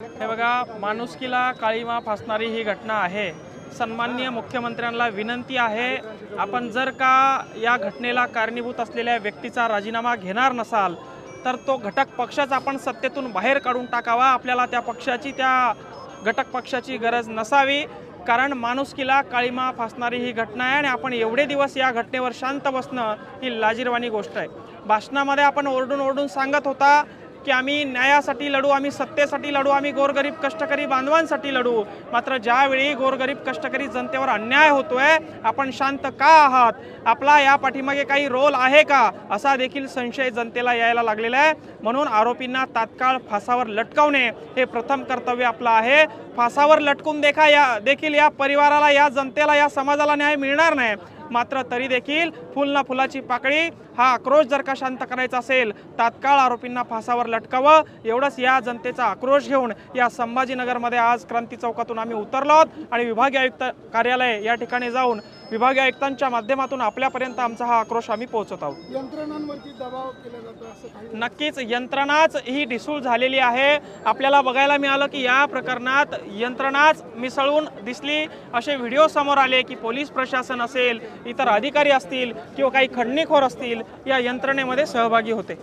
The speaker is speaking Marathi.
हे बघा माणुसकीला काळीमा फासणारी ही घटना आहे. सन्माननीय मुख्यमंत्र्यांना विनंती आहे आपण जर का या घटनेला कारणीभूत असलेल्या व्यक्तीचा राजीनामा घेणार नसाल तर तो घटक पक्षाच आपण सत्तेतून बाहेर काढून टाकावा. आपल्याला त्या पक्षाची त्या घटक पक्षाची गरज नसावी. कारण माणुसकीला काळीमा फासणारी ही घटना आहे आणि आपण एवढे दिवस या घटनेवर शांत बसणं ही लाजीरवाणी गोष्ट आहे. भाषणामध्ये आपण ओरडून ओरडून सांगत होता की आम्ही न्यायासाठी लढू आम्ही सत्तेसाठी लढू आम्ही गोरगरीब कष्टकरी बांधवांसाठी लढू. मात्र ज्यावेळी गोरगरीब कष्टकरी जनतेवर अन्याय होतोय आपण शांत का आहात? आपला या पाठीमागे काही रोल आहे का? असा देखील संशय जनतेला यायला लागलेला आहे. म्हणून आरोपींना तात्काळ फासावर लटकवणे हे प्रथम कर्तव्य आपलं आहे. फासावर लटकून देखा या देखील या परिवाराला या जनतेला या समाजाला न्याय मिळणार नाही. मात्र तरी देखील फुल ना फुलाची पाकळी हा आक्रोश जर का शांत करायचा असेल तात्काळ आरोपींना फासावर लटकावं. एवढंच या जनतेचा आक्रोश घेऊन या संभाजीनगरमध्ये आज क्रांती चौकातून आम्ही उतरलो आहोत आणि विभागीय आयुक्त कार्यालय या ठिकाणी जाऊन विभागीय आयुक्तांच्या माध्यमातून आपल्यापर्यंत आमचा हा आक्रोश आम्ही पोहोचत आहोत. यंत्रणांवरती दबाव केला जातो नक्कीच यंत्रणाच ही ढिसूळ झालेली आहे. आपल्याला बघायला मिळालं की या प्रकरणात यंत्रणाच मिसळून दिसली. असे व्हिडिओ समोर आले की पोलीस प्रशासन असेल इतर अधिकारी असतील किंवा काही खंडणीखोर असतील या यंत्रणेमध्ये सहभागी होते.